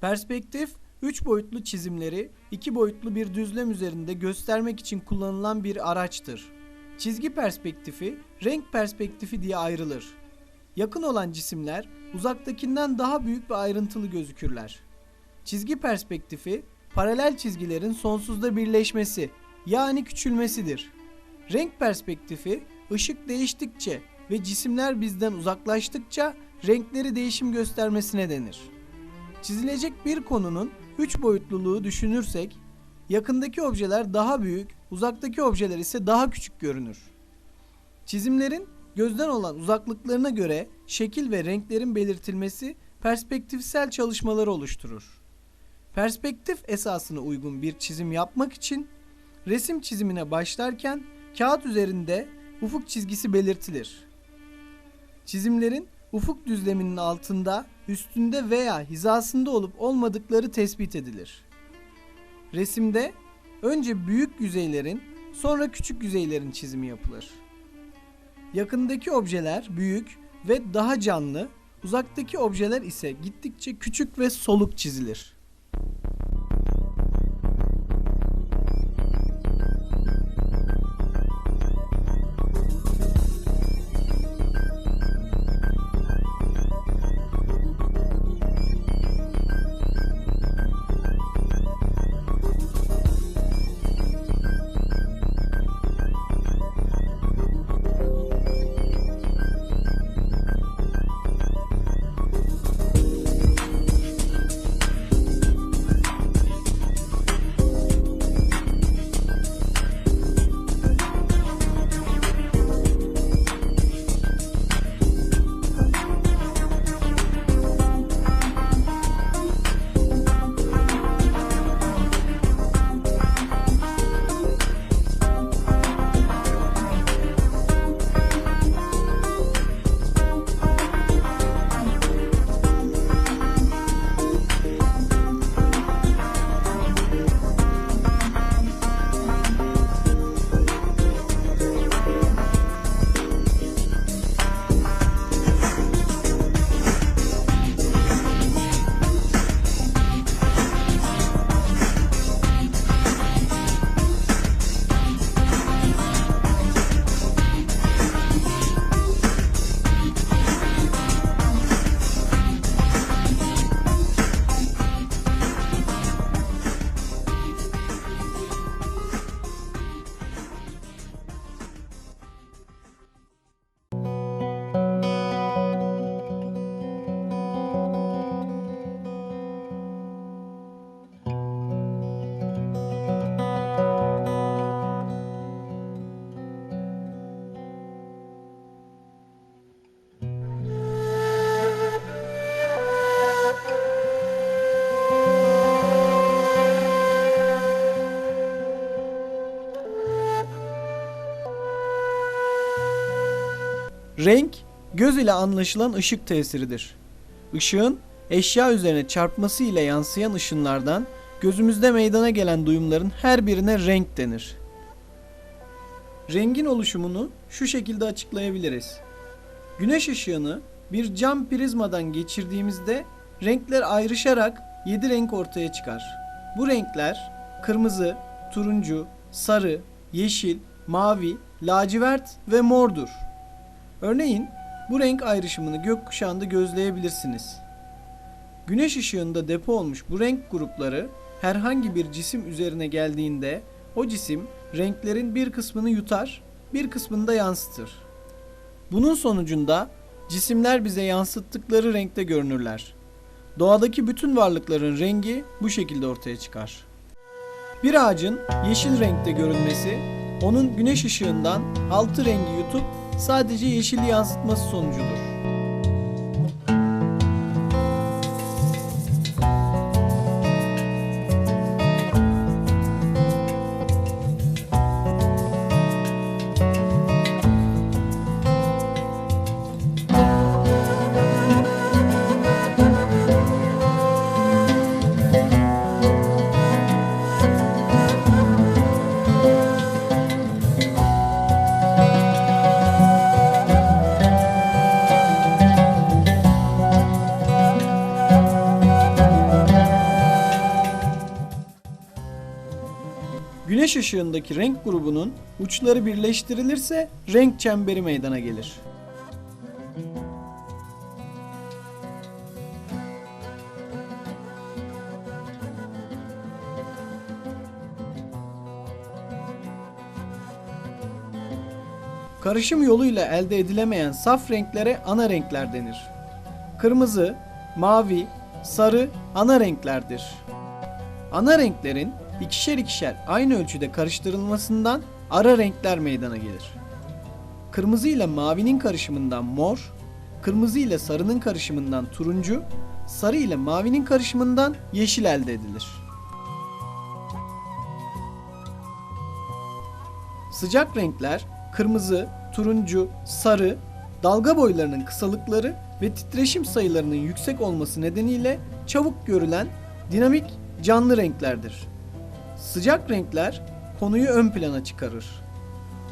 Perspektif, 3 boyutlu çizimleri 2 boyutlu bir düzlem üzerinde göstermek için kullanılan bir araçtır. Çizgi perspektifi, renk perspektifi diye ayrılır. Yakın olan cisimler uzaktakinden daha büyük ve ayrıntılı gözükürler. Çizgi perspektifi, paralel çizgilerin sonsuzda birleşmesi yani küçülmesidir. Renk perspektifi, ışık değiştikçe ve cisimler bizden uzaklaştıkça renkleri değişim göstermesine denir. Çizilecek bir konunun üç boyutluluğu düşünürsek, yakındaki objeler daha büyük, uzaktaki objeler ise daha küçük görünür. Çizimlerin gözden olan uzaklıklarına göre şekil ve renklerin belirtilmesi perspektifsel çalışmaları oluşturur. Perspektif esasına uygun bir çizim yapmak için resim çizimine başlarken kağıt üzerinde ufuk çizgisi belirtilir. Çizimlerin ufuk düzleminin altında, üstünde veya hizasında olup olmadıkları tespit edilir. Resimde önce büyük yüzeylerin, sonra küçük yüzeylerin çizimi yapılır. Yakındaki objeler büyük ve daha canlı, uzaktaki objeler ise gittikçe küçük ve soluk çizilir. Renk, göz ile anlaşılan ışık tesiridir. Işığın eşya üzerine çarpması ile yansıyan ışınlardan gözümüzde meydana gelen duyumların her birine renk denir. Rengin oluşumunu şu şekilde açıklayabiliriz. Güneş ışığını bir cam prizmadan geçirdiğimizde renkler ayrışarak 7 renk ortaya çıkar. Bu renkler kırmızı, turuncu, sarı, yeşil, mavi, lacivert ve mordur. Örneğin bu renk ayrışımını gökkuşağında gözleyebilirsiniz. Güneş ışığında depo olmuş bu renk grupları herhangi bir cisim üzerine geldiğinde o cisim renklerin bir kısmını yutar, bir kısmını da yansıtır. Bunun sonucunda cisimler bize yansıttıkları renkte görünürler. Doğadaki bütün varlıkların rengi bu şekilde ortaya çıkar. Bir ağacın yeşil renkte görünmesi, onun güneş ışığından altı rengi yutup sadece yeşili yansıtması sonucudur. Güneş ışığındaki renk grubunun uçları birleştirilirse renk çemberi meydana gelir. Karışım yoluyla elde edilemeyen saf renklere ana renkler denir. Kırmızı, mavi, sarı ana renklerdir. Ana renklerin ikişer ikişer aynı ölçüde karıştırılmasından ara renkler meydana gelir. Kırmızı ile mavinin karışımından mor, kırmızı ile sarının karışımından turuncu, sarı ile mavinin karışımından yeşil elde edilir. Sıcak renkler kırmızı, turuncu, sarı, dalga boylarının kısalıkları ve titreşim sayılarının yüksek olması nedeniyle çabuk görülen dinamik canlı renklerdir. Sıcak renkler konuyu ön plana çıkarır.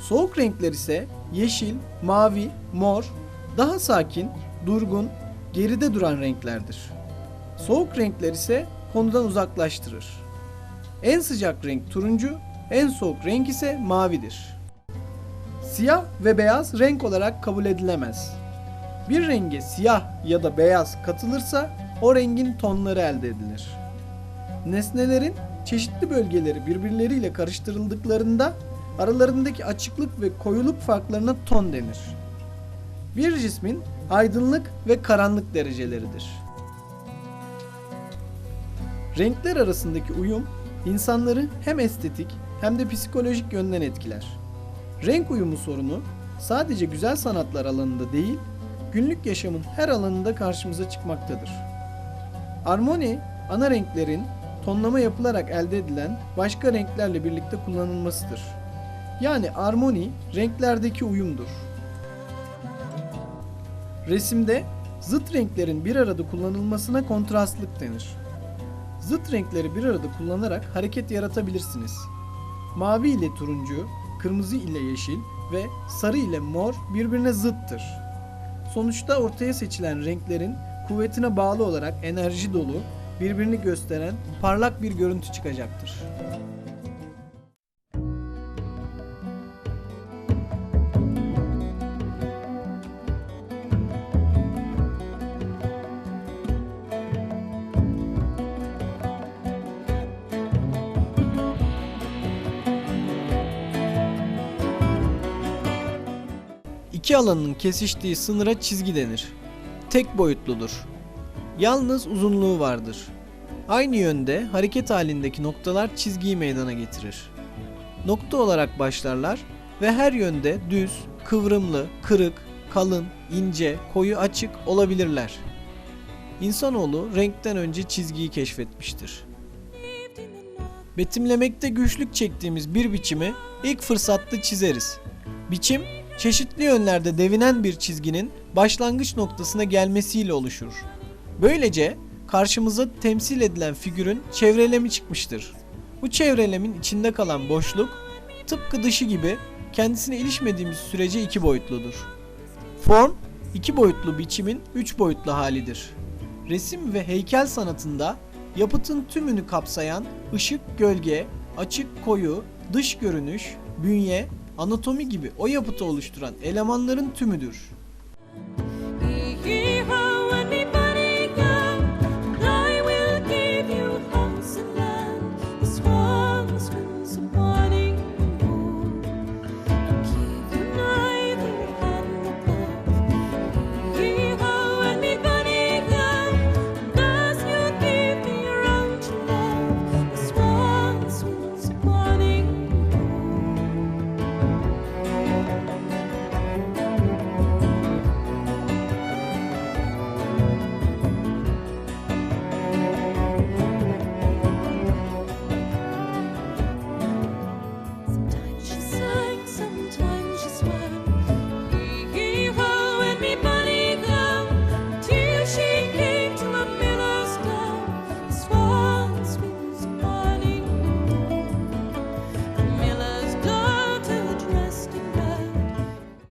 Soğuk renkler ise yeşil, mavi, mor, daha sakin, durgun, geride duran renklerdir. Soğuk renkler ise konudan uzaklaştırır. En sıcak renk turuncu, en soğuk renk ise mavidir. Siyah ve beyaz renk olarak kabul edilemez. Bir renge siyah ya da beyaz katılırsa o rengin tonları elde edilir. Nesnelerin çeşitli bölgeleri birbirleriyle karıştırıldıklarında aralarındaki açıklık ve koyuluk farklarına ton denir. Bir cismin aydınlık ve karanlık dereceleridir. Renkler arasındaki uyum insanları hem estetik hem de psikolojik yönden etkiler. Renk uyumu sorunu sadece güzel sanatlar alanında değil, günlük yaşamın her alanında karşımıza çıkmaktadır. Armoni, ana renklerin tonlama yapılarak elde edilen başka renklerle birlikte kullanılmasıdır. Yani armoni renklerdeki uyumdur. Resimde zıt renklerin bir arada kullanılmasına kontrastlık denir. Zıt renkleri bir arada kullanarak hareket yaratabilirsiniz. Mavi ile turuncu, kırmızı ile yeşil ve sarı ile mor birbirine zıttır. Sonuçta ortaya seçilen renklerin kuvvetine bağlı olarak enerji dolu, birbirini gösteren parlak bir görüntü çıkacaktır. İki alanın kesiştiği sınıra çizgi denir. Tek boyutludur. Yalnız uzunluğu vardır. Aynı yönde hareket halindeki noktalar çizgiyi meydana getirir. Nokta olarak başlarlar ve her yönde düz, kıvrımlı, kırık, kalın, ince, koyu açık olabilirler. İnsanoğlu renkten önce çizgiyi keşfetmiştir. Betimlemekte güçlük çektiğimiz bir biçimi ilk fırsatta çizeriz. Biçim çeşitli yönlerde devinen bir çizginin başlangıç noktasına gelmesiyle oluşur. Böylece karşımıza temsil edilen figürün çevrelemi çıkmıştır. Bu çevrelemin içinde kalan boşluk tıpkı dışı gibi kendisine ilişmediğimiz sürece iki boyutludur. Form iki boyutlu biçimin üç boyutlu halidir. Resim ve heykel sanatında yapıtın tümünü kapsayan ışık, gölge, açık, koyu, dış görünüş, bünye, anatomi gibi o yapıtı oluşturan elemanların tümüdür.